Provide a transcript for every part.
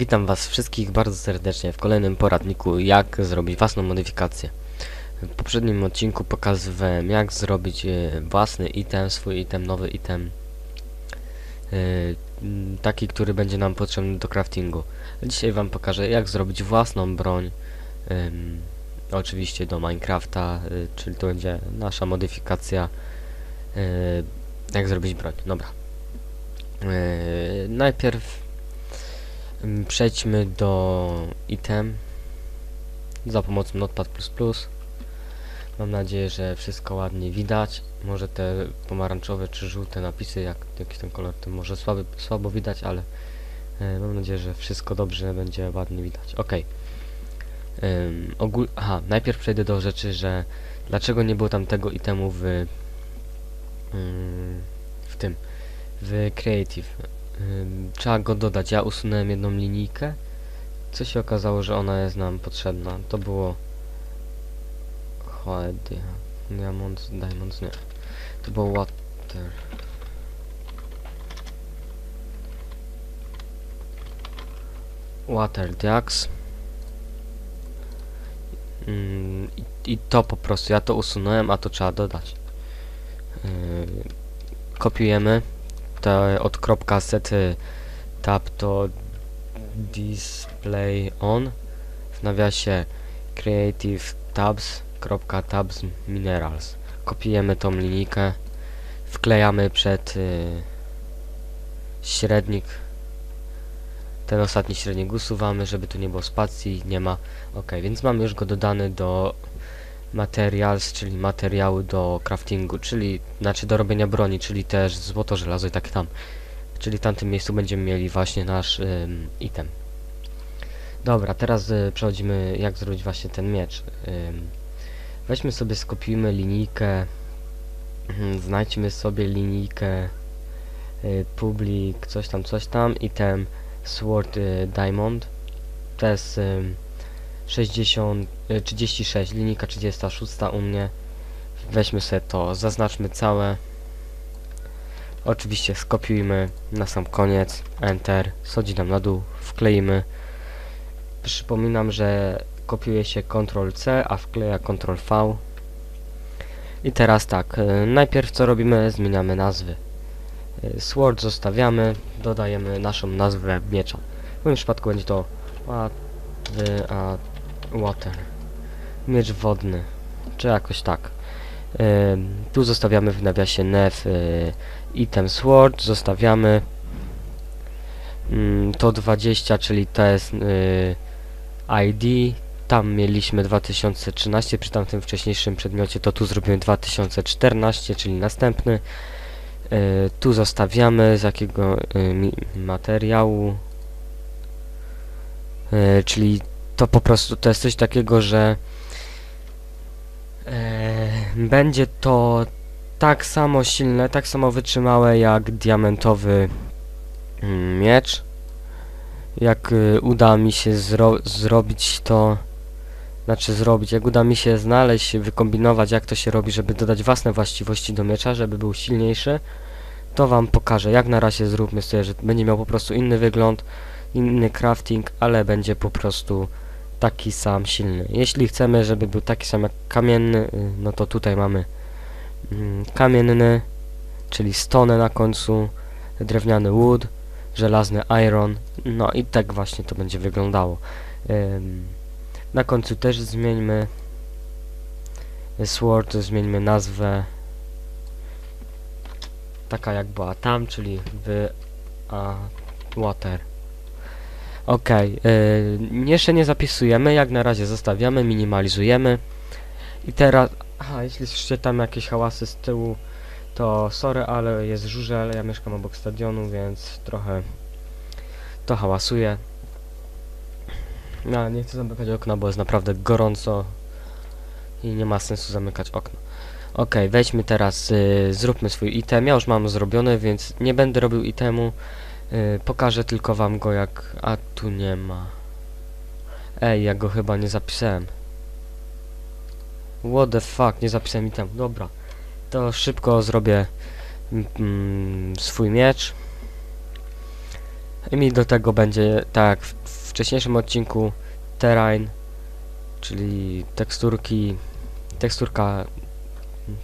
Witam Was wszystkich bardzo serdecznie w kolejnym poradniku jak zrobić własną modyfikację. W poprzednim odcinku pokazywałem jak zrobić e, własny item, swój item, nowy item. e, Taki, który będzie nam potrzebny do craftingu. Dzisiaj Wam pokażę jak zrobić własną broń. Oczywiście do Minecrafta, e, czyli to będzie nasza modyfikacja. Jak zrobić broń. Dobra. Najpierw Przejdźmy do item za pomocą Notepad++. Mam nadzieję, że wszystko ładnie widać. Może te pomarańczowe czy żółte napisy, jak jakiś ten kolor, to może słaby, słabo widać, ale e, mam nadzieję, że wszystko dobrze będzie ładnie widać. Ok. Um, ogól Aha, najpierw przejdę do rzeczy, że dlaczego nie było tam tego itemu w mm, w tym w Creative. Trzeba go dodać. Ja usunąłem jedną linijkę, co się okazało, że ona jest nam potrzebna. To było Choedy. Diamonds, diamonds, nie. To było water. Water diax. Ym, i, I to po prostu, ja to usunąłem, a to trzeba dodać. Yy, kopiujemy to od kropka set y, tab to display on. W nawiasie creative tabs kropka tabs minerals. Kopiujemy tą linijkę wklejamy przed y, średnik. Ten ostatni średnik usuwamy żeby tu nie było spacji nie ma. Ok więc mamy już go dodany do materials, czyli materiału do craftingu, czyli znaczy do robienia broni, czyli też złoto, żelazo i tak tam. Czyli w tamtym miejscu będziemy mieli właśnie nasz ym, item. Dobra, teraz y, przechodzimy jak zrobić właśnie ten miecz. Ym, weźmy sobie, skopiujmy linijkę, mhm, znajdźmy sobie linijkę y, public, coś tam, coś tam, item sword y, diamond. To jest ym, 60, y, 36, linijka 36 u mnie. Weźmy sobie to, zaznaczmy całe. Oczywiście skopiujmy na sam koniec, Enter, schodzi nam na dół, wkleimy. Przypominam, że kopiuje się Ctrl C, a wkleja Ctrl V. I teraz tak, y, najpierw co robimy, zmieniamy nazwy. Y, Sword zostawiamy, dodajemy naszą nazwę miecza. W moim przypadku będzie to a, a Water. Miecz wodny. Czy jakoś tak. Tu zostawiamy w nawiasie nev y, item sword. Zostawiamy to 20, czyli to jest y, ID. Tam mieliśmy 2013 przy tamtym wcześniejszym przedmiocie, to tu zrobimy 2014, czyli następny. Y, tu zostawiamy z jakiego materiału, czyli to po prostu to jest coś takiego, że e, będzie to tak samo silne, tak samo wytrzymałe jak diamentowy mm, miecz. Jak y, uda mi się zro zrobić to, znaczy zrobić, jak uda mi się znaleźć, wykombinować jak to się robi, żeby dodać własne właściwości do miecza, żeby był silniejszy, to wam pokażę. Jak na razie zróbmy sobie, że będzie miał po prostu inny wygląd, inny crafting, ale będzie po prostu taki sam silny. Jeśli chcemy, żeby był taki sam jak kamienny, y, no to tutaj mamy mm, kamienny, czyli stone na końcu, drewniany wood, żelazny iron, no i tak właśnie to będzie wyglądało. Na końcu też zmieńmy sword, zmieńmy nazwę taka jak była tam, czyli w a water. Okej, okay, yy, jeszcze nie zapisujemy, jak na razie zostawiamy, minimalizujemy. I teraz, aha, jeśli słyszycie tam jakieś hałasy z tyłu, to sorry, ale jest żurzel, ja mieszkam obok stadionu, więc trochę to hałasuje. Ja nie chcę zamykać okna, bo jest naprawdę gorąco i nie ma sensu zamykać okna. Ok, weźmy teraz, yy, zróbmy swój item. Ja już mam zrobiony, więc nie będę robił itemu. Yy, pokażę tylko wam go jak... A tu nie ma. Ej, ja go chyba nie zapisałem. What the fuck, nie zapisałem item. Dobra. To szybko zrobię mm, swój miecz. I mi do tego będzie, tak jak w wcześniejszym odcinku, terrain, czyli teksturki, teksturka,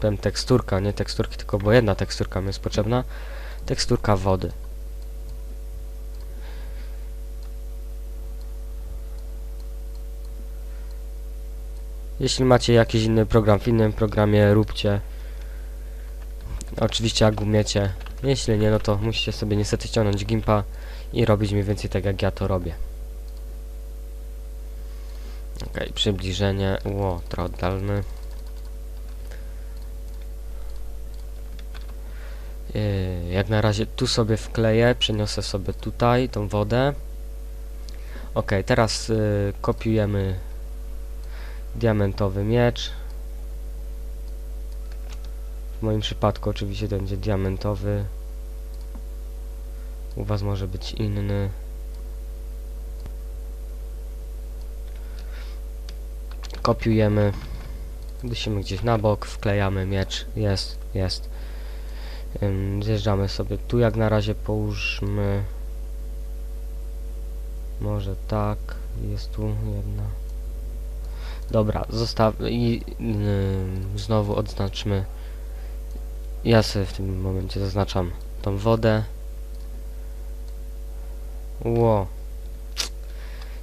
powiem teksturka, nie teksturki, tylko bo jedna teksturka mi jest potrzebna, teksturka wody. Jeśli macie jakiś inny program w innym programie, róbcie. Oczywiście jak umiecie. Jeśli nie, no to musicie sobie niestety ściągnąć Gimpa i robić mniej więcej tak jak ja to robię. Okej, przybliżenie. Ło, trochę oddalmy. Yy, jak na razie tu sobie wkleję, przeniosę sobie tutaj tą wodę. Ok, teraz yy, kopiujemy diamentowy miecz. W moim przypadku oczywiście będzie diamentowy. U was może być inny. Kopiujemy. Dusimy gdzieś na bok, wklejamy miecz. Jest, jest. Zjeżdżamy sobie tu jak na razie połóżmy. Może tak. Jest tu jedna. Dobra, zostaw i yy, znowu odznaczmy. Ja sobie w tym momencie zaznaczam tą wodę. Ło.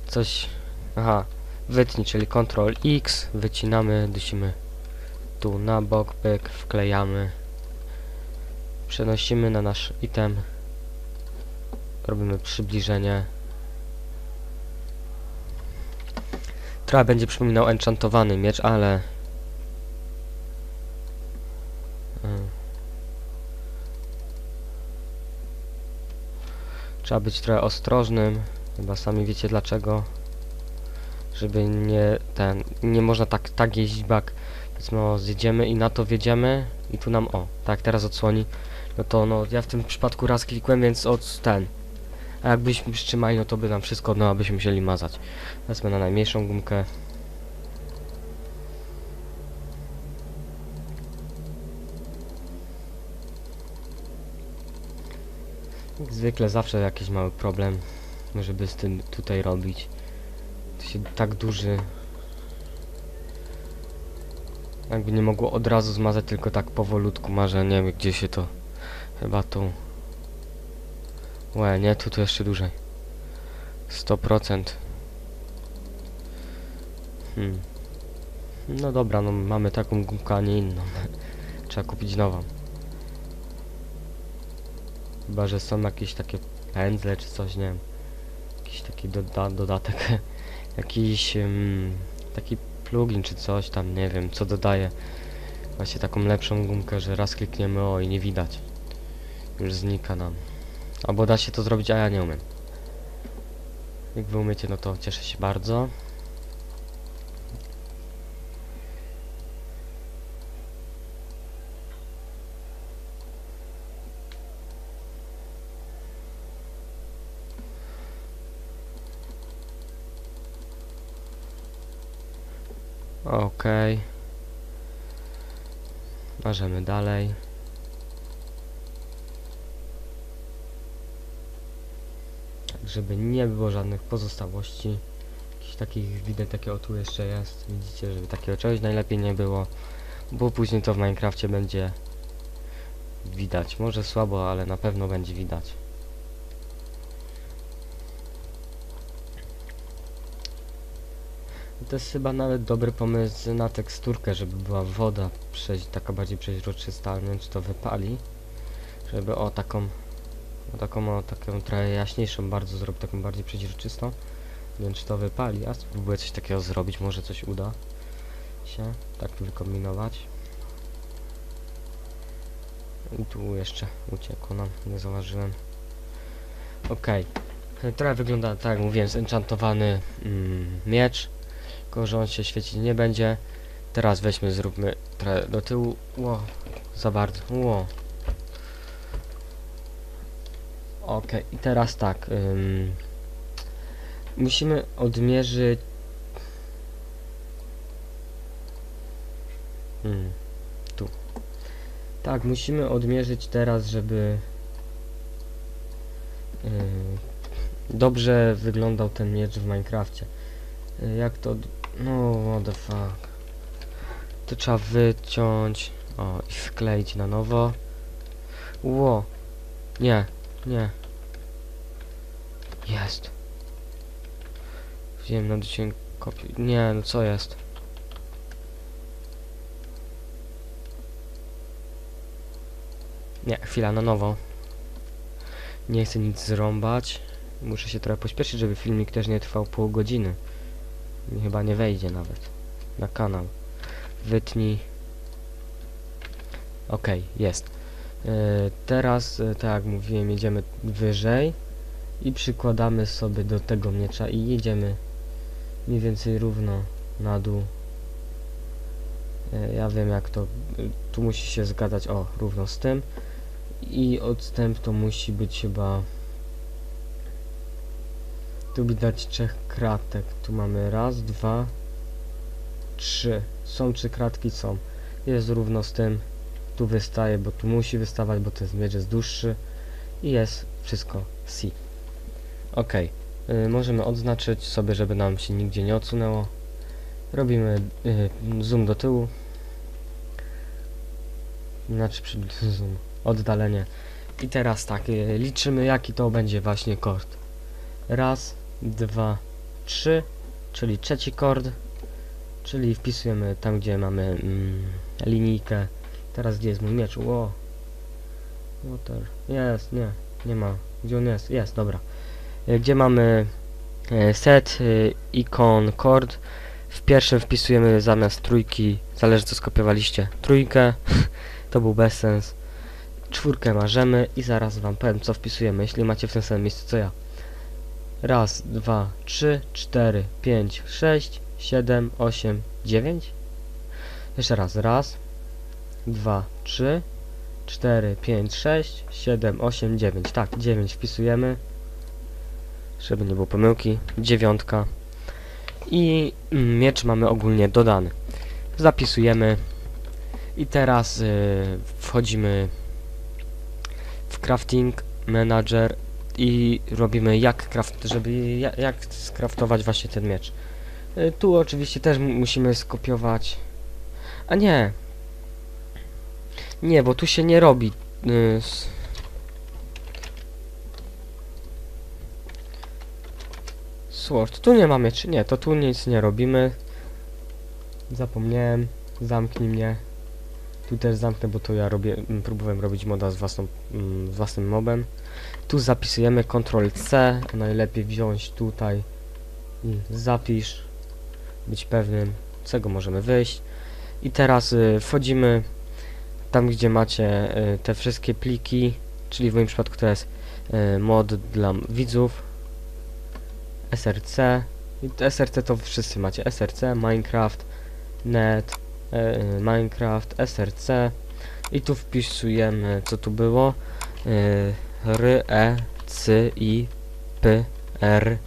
Coś. Aha. Wytnij, czyli Ctrl X. Wycinamy, dusimy tu na bok, pyk, wklejamy. Przenosimy na nasz item. Robimy przybliżenie. Trochę będzie przypominał enchantowany miecz, ale... Mm. Trzeba być trochę ostrożnym. Chyba sami wiecie dlaczego. Żeby nie ten... Nie można tak, tak jeździć bak. Powiedzmy o, zjedziemy i na to wjedziemy i tu nam o, tak teraz odsłoni. No to no, ja w tym przypadku raz klikłem, więc od ten. A jakbyśmy wstrzymali, no to by nam wszystko od nowa byśmy musieli mazać. Wezmę na najmniejszą gumkę. Jak zwykle zawsze jakiś mały problem, żeby z tym tutaj robić. To się tak duży. Jakby nie mogło od razu zmazać, tylko tak powolutku marzę, nie wiem gdzie się to... Chyba tu. Łe, nie, tu to jeszcze dłużej. 100%. Hmm. No dobra, no mamy taką gumkę, a nie inną. Trzeba kupić nową. Chyba, że są jakieś takie pędzle czy coś, nie wiem. Jakiś taki doda dodatek. Jakiś um, taki plugin czy coś tam, nie wiem, co dodaje właśnie taką lepszą gumkę, że raz klikniemy o i nie widać. Już znika nam. Albo da się to zrobić, a ja nie umiem. Jak wy umiecie, no to cieszę się bardzo. Okej. Możemy dalej. Żeby nie było żadnych pozostałości. Jakichś takich widać takie o tu jeszcze jest. Widzicie, żeby takiego czegoś najlepiej nie było. Bo później to w Minecrafcie będzie widać. Może słabo, ale na pewno będzie widać. To jest chyba nawet dobry pomysł na teksturkę, żeby była woda taka bardziej przeźroczysta, nie wiem czy to wypali. Żeby o taką, o taką, taką trochę jaśniejszą bardzo zrobić, taką bardziej przeźroczystą. Nie wiem czy to wypali, a spróbuję coś takiego zrobić, może coś uda się tak wykombinować. I tu jeszcze uciekło nam, nie zauważyłem. Okej. Trochę wygląda tak jak mówiłem, zenchantowany mm, miecz tylko że on się świecić nie będzie. Teraz weźmy, zróbmy trochę do tyłu. Ło, za bardzo. Ło. Ok, i teraz tak. Ym, musimy odmierzyć. Hmm, tu. Tak, musimy odmierzyć teraz, żeby. Dobrze wyglądał ten miecz w Minecrafcie. Y, Jak to... No, what the fuck. To trzeba wyciąć. O, i wkleić na nowo. Ło. Nie, nie. Jest. Wziąłem na dosięg kopię. Nie, no co jest? Nie, chwila, na nowo. Nie chcę nic zrąbać. Muszę się trochę pośpieszyć, żeby filmik też nie trwał pół godziny. Chyba nie wejdzie nawet na kanał. Wytnij. Okej, jest. E, teraz, e, tak jak mówiłem, jedziemy wyżej i przykładamy sobie do tego miecza i jedziemy mniej więcej równo na dół. E, ja wiem jak to, tu musi się zgadzać, o, równo z tym. I odstęp to musi być chyba tu widać trzech kratek. Tu mamy raz, dwa trzy. Są trzy kratki, są. Jest równo z tym tu wystaje, bo tu musi wystawać, bo ten miecz jest dłuższy i jest wszystko C ok możemy odznaczyć sobie, żeby nam się nigdzie nie odsunęło robimy y, zoom do tyłu znaczy przy zoom oddalenie. I teraz tak, y, liczymy jaki to będzie właśnie kord. Raz, dwa, trzy, czyli trzeci kord, czyli wpisujemy tam, gdzie mamy mm, linijkę. Teraz gdzie jest mój miecz? Ło. Water. Jest, nie, nie ma. Gdzie on jest? Jest, dobra. Y, Gdzie mamy y, set, y, ikon, chord. W pierwszym wpisujemy zamiast trójki, zależy co skopiowaliście, trójkę. to był bezsens czwórkę marzemy i zaraz wam powiem co wpisujemy, jeśli macie w tym samym miejscu co ja. Raz, dwa, trzy, cztery, pięć, sześć, siedem, osiem, dziewięć. Jeszcze raz. Raz, dwa, trzy, cztery, pięć, sześć, siedem, osiem, dziewięć. Tak, dziewięć wpisujemy. Żeby nie było pomyłki. Dziewiątka. I miecz mamy ogólnie dodany. Zapisujemy. I teraz y, wchodzimy w crafting manager i robimy jak craft, żeby jak, skraftować właśnie ten miecz. Y, tu oczywiście też mu- musimy skopiować. A nie. Nie, bo tu się nie robi. y, Sword. Tu nie ma mieczy. Nie, to tu nic nie robimy. Zapomniałem. Zamknij mnie. Tu też zamknę, bo to ja robię, m, próbowałem robić moda z, własną, mm, z własnym mobem. Tu zapisujemy Ctrl C, najlepiej wziąć tutaj i zapisz, być pewnym, czego możemy wyjść. I teraz y, wchodzimy tam, gdzie macie y, te wszystkie pliki, czyli w moim przypadku to jest y, mod dla widzów, src, src to wszyscy macie, src, Minecraft, net, e, Minecraft, src i tu wpisujemy co tu było. R, e, c, i, p, r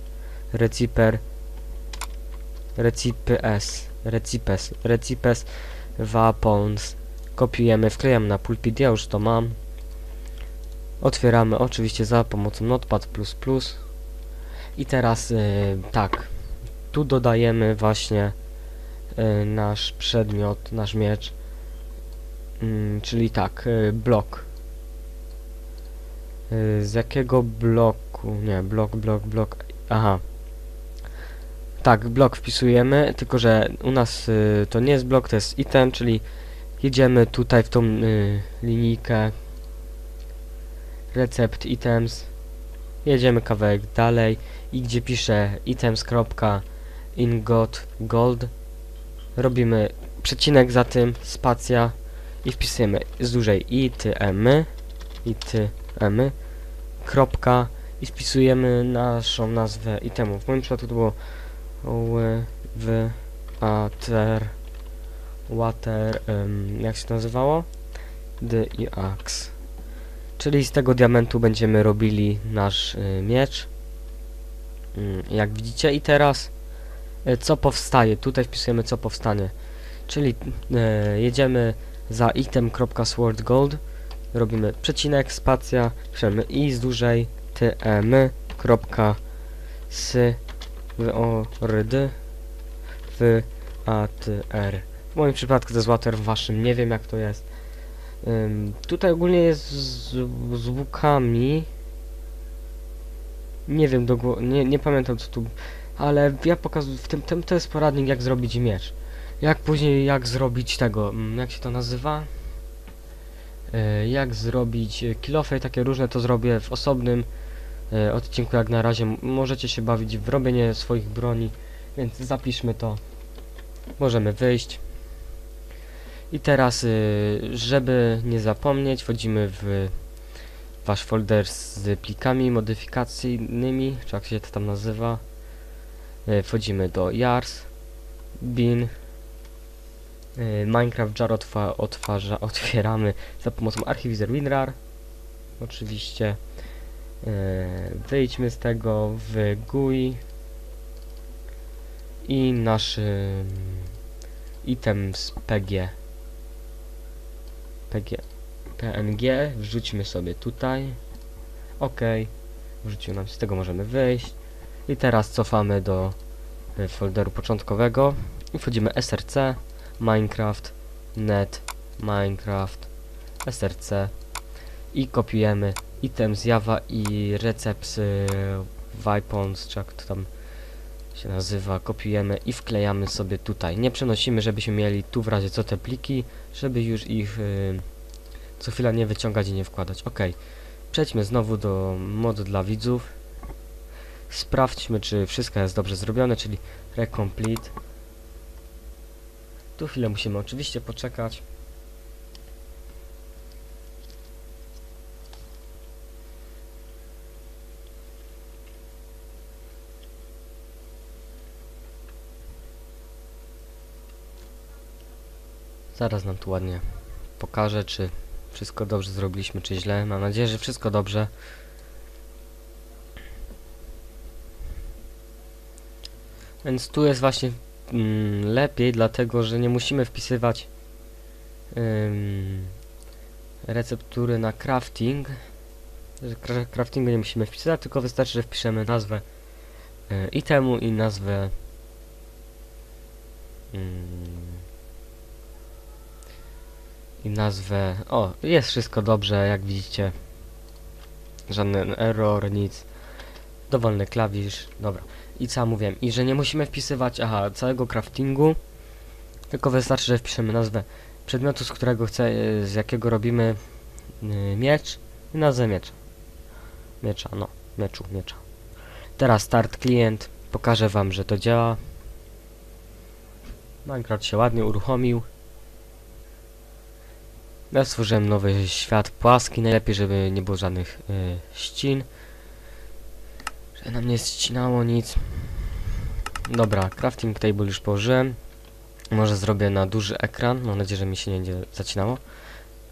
reciper recipes recipes recipes weapons kopiujemy, wklejam na pulpit, ja już to mam otwieramy oczywiście za pomocą notepad++ i teraz e, tak tu dodajemy właśnie e, nasz przedmiot, nasz miecz. Mm, czyli tak, e, blok. E, z jakiego bloku? Nie, blok, blok, blok. Aha. Tak, blok wpisujemy, tylko że u nas y, to nie jest blok, to jest item, czyli jedziemy tutaj w tą y, linijkę. Recept items. Jedziemy kawałek dalej i gdzie pisze items.ingot gold. Robimy przecinek za tym, spacja i wpisujemy z dłużej itm itm kropka i wpisujemy naszą nazwę itemu. W moim przypadku to było w water water em, jak się nazywało? D i ax. Czyli z tego diamentu będziemy robili nasz y, miecz. Mm, jak widzicie i teraz e, co powstaje. Tutaj wpisujemy co powstanie. Czyli e, jedziemy za item.swordgold robimy przecinek, spacja, piszemy i z dłużej tm. S W O R D W A T R. W moim przypadku to jest water, w waszym nie wiem jak to jest. Ym, tutaj ogólnie jest z zwłokami. Nie wiem, do nie, nie pamiętam co tu, ale ja pokazuję, w tym, tym to jest poradnik jak zrobić miecz. Jak później, jak zrobić tego, mm, jak się to nazywa? E, jak zrobić e, kilofy, takie różne to zrobię w osobnym e, odcinku jak na razie. Możecie się bawić w robienie swoich broni, więc zapiszmy to. Możemy wyjść. I teraz, y, żeby nie zapomnieć, wchodzimy w wasz folder z plikami modyfikacyjnymi, czy jak się to tam nazywa. Y, Wchodzimy do JARS, bin, y, Minecraft Jar otwa otwarza, otwieramy za pomocą archiwizer WinRAR. Oczywiście. Wyjdźmy z tego w GUI i nasz item z PG PNG wrzućmy sobie tutaj. Ok wrzucił nam z tego możemy wyjść. I teraz cofamy do y, folderu początkowego i wchodzimy src minecraft net minecraft src i kopiujemy item z java i recept z Vipons, czy jak to tam się nazywa, kopiujemy i wklejamy sobie tutaj. Nie przenosimy, żebyśmy mieli tu w razie co te pliki, żeby już ich y, co chwila nie wyciągać i nie wkładać. Ok, przejdźmy znowu do modu dla widzów. Sprawdźmy, czy wszystko jest dobrze zrobione, czyli recomplete. Tu chwilę musimy oczywiście poczekać. Zaraz nam tu ładnie pokażę, czy wszystko dobrze zrobiliśmy, czy źle. Mam nadzieję, że wszystko dobrze. Więc tu jest właśnie mm, lepiej, dlatego że nie musimy wpisywać ym, receptury na crafting. Craftingu nie musimy wpisywać, tylko wystarczy, że wpiszemy nazwę y, itemu i nazwę mm, i nazwę. O, jest wszystko dobrze, jak widzicie. Żaden error, nic. Dowolny klawisz, dobra. I co mówiłem? I że nie musimy wpisywać, aha, całego craftingu, tylko wystarczy, że wpiszemy nazwę przedmiotu, z którego chce, z jakiego robimy y, miecz i nazwę miecza. Miecza, no, mieczu, miecza. Teraz start klient, pokażę wam, że to działa. Minecraft się ładnie uruchomił. Ja stworzyłem nowy świat płaski, najlepiej żeby nie było żadnych y, ścin. Że nam nie ścinało nic. Dobra, crafting table już położyłem. Może zrobię na duży ekran, mam nadzieję, że mi się nie będzie zacinało.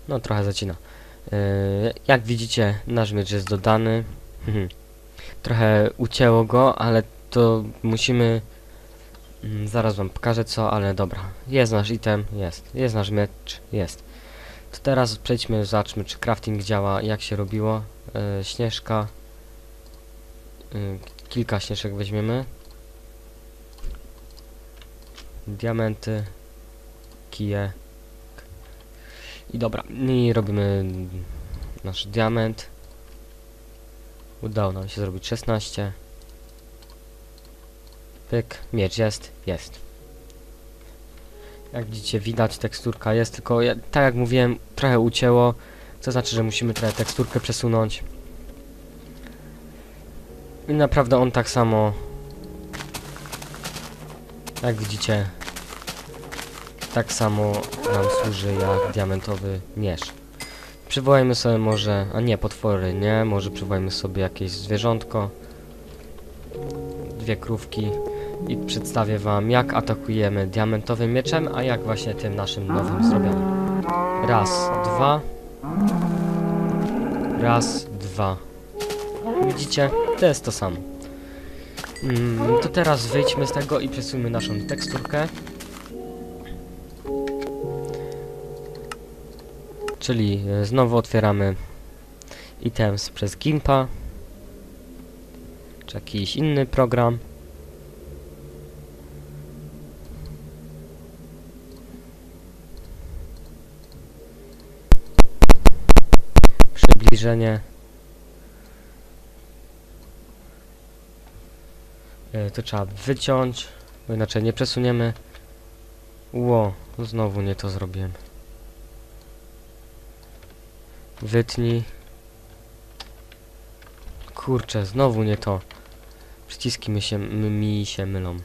No trochę zacina. Y, jak widzicie, nasz miecz jest dodany. Mhm. trochę ucięło go, ale to musimy... Mm, zaraz wam pokażę co, ale dobra. Jest nasz item, jest. Jest nasz miecz, jest. To teraz przejdźmy, zobaczmy czy crafting działa, jak się robiło. E, śnieżka. E, kilka śnieżek weźmiemy. Diamenty. Kije. I dobra, i robimy nasz diament. Udało nam się zrobić 16. Pyk, miecz jest, jest. Jak widzicie, widać, teksturka jest, tylko ja, tak jak mówiłem, trochę ucięło, co znaczy, że musimy trochę teksturkę przesunąć. I naprawdę on tak samo, jak widzicie, tak samo nam służy jak diamentowy miecz. Przywołajmy sobie może, a nie, potwory, nie, może przywołajmy sobie jakieś zwierzątko, dwie krówki i przedstawię wam jak atakujemy diamentowym mieczem, a jak właśnie tym naszym nowym zrobionym. Raz, dwa. Raz, dwa. Widzicie? To jest to samo. Mm, to teraz wyjdźmy z tego i przesuńmy naszą teksturkę. Czyli e, znowu otwieramy items przez Gimpa. czy jakiś inny program. Przybliżenie. E, To trzeba wyciąć, bo inaczej nie przesuniemy. Ło, znowu nie to zrobiłem. Wytnij. Kurczę, znowu nie to. Przyciski mi się, mi się mylą.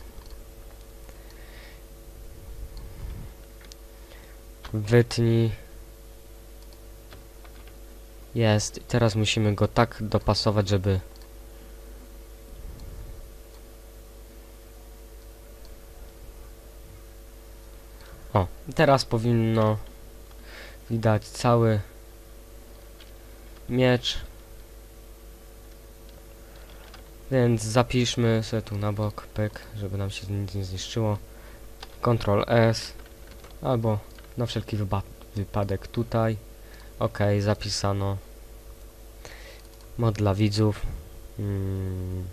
Wytnij. Jest. I teraz musimy go tak dopasować, żeby... O, teraz powinno widać cały miecz. Więc zapiszmy sobie tu na bok, pyk, żeby nam się nic nie zniszczyło. Ctrl S, albo na wszelki wypadek tutaj. Ok, zapisano. Mod dla widzów. Mm,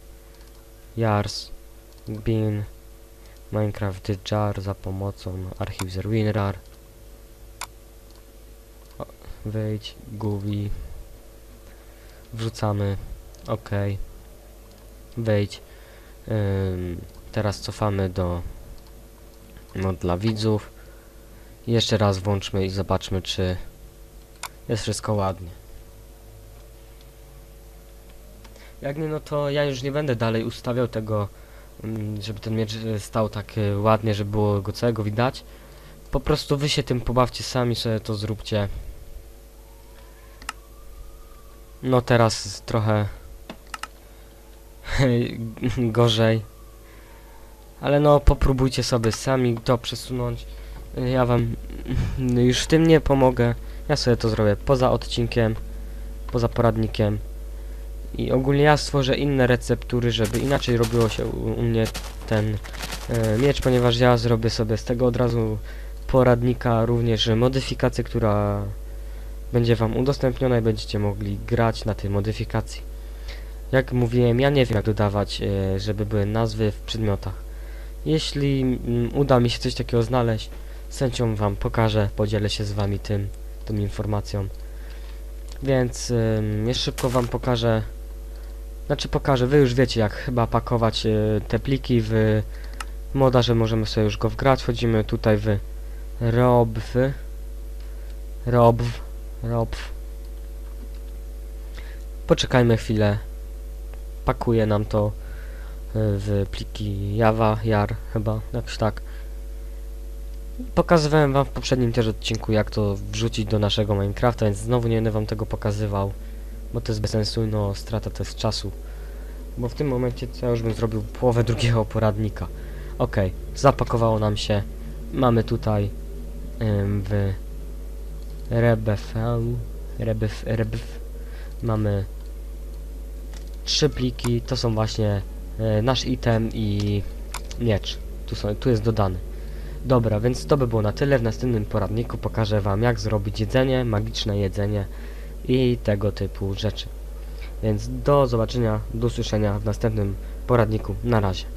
Yars, bin, Minecraft Jar za pomocą archive WinRAR. O, Wyjdź, Gubi. Wrzucamy. OK. Wejdź. Ym, teraz cofamy do no, dla widzów. Jeszcze raz włączmy i zobaczmy, czy jest wszystko ładnie. Jak nie, no to ja już nie będę dalej ustawiał tego, mm, żeby ten miecz e, stał tak e, ładnie, żeby było go całego widać. Po prostu wy się tym pobawcie sami, sobie to zróbcie. No teraz trochę gorzej. Ale no popróbujcie sobie sami to przesunąć. Ja wam już w tym nie pomogę. Ja sobie to zrobię poza odcinkiem, poza poradnikiem. I ogólnie ja stworzę inne receptury, żeby inaczej robiło się u, u mnie ten e, miecz, ponieważ ja zrobię sobie z tego od razu poradnika, również modyfikację, która będzie wam udostępniona i będziecie mogli grać na tej modyfikacji. Jak mówiłem, ja nie wiem jak dodawać, e, żeby były nazwy w przedmiotach. Jeśli mm, uda mi się coś takiego znaleźć, z chęcią wam pokażę, podzielę się z wami tym, tą informacją. Więc ym, jeszcze szybko wam pokażę, znaczy pokażę, wy już wiecie jak chyba pakować y, te pliki w moda, że możemy sobie już go wgrać. Wchodzimy tutaj w robw, robw, robw. Poczekajmy chwilę. Pakuje nam to y, w pliki Java, Jar chyba, jakoś tak. Pokazywałem wam w poprzednim też odcinku jak to wrzucić do naszego Minecrafta, więc znowu nie będę wam tego pokazywał, bo to jest bez sensu, no strata to jest czasu. Bo w tym momencie to ja już bym zrobił połowę drugiego poradnika. Ok, zapakowało nam się. Mamy tutaj ym, w RBV, RBF, RBF mamy trzy pliki, to są właśnie e, nasz item i miecz. Tu, są, tu jest dodany. Dobra, więc to by było na tyle. W następnym poradniku pokażę wam jak zrobić jedzenie, magiczne jedzenie i tego typu rzeczy. Więc do zobaczenia, do usłyszenia w następnym poradniku. Na razie.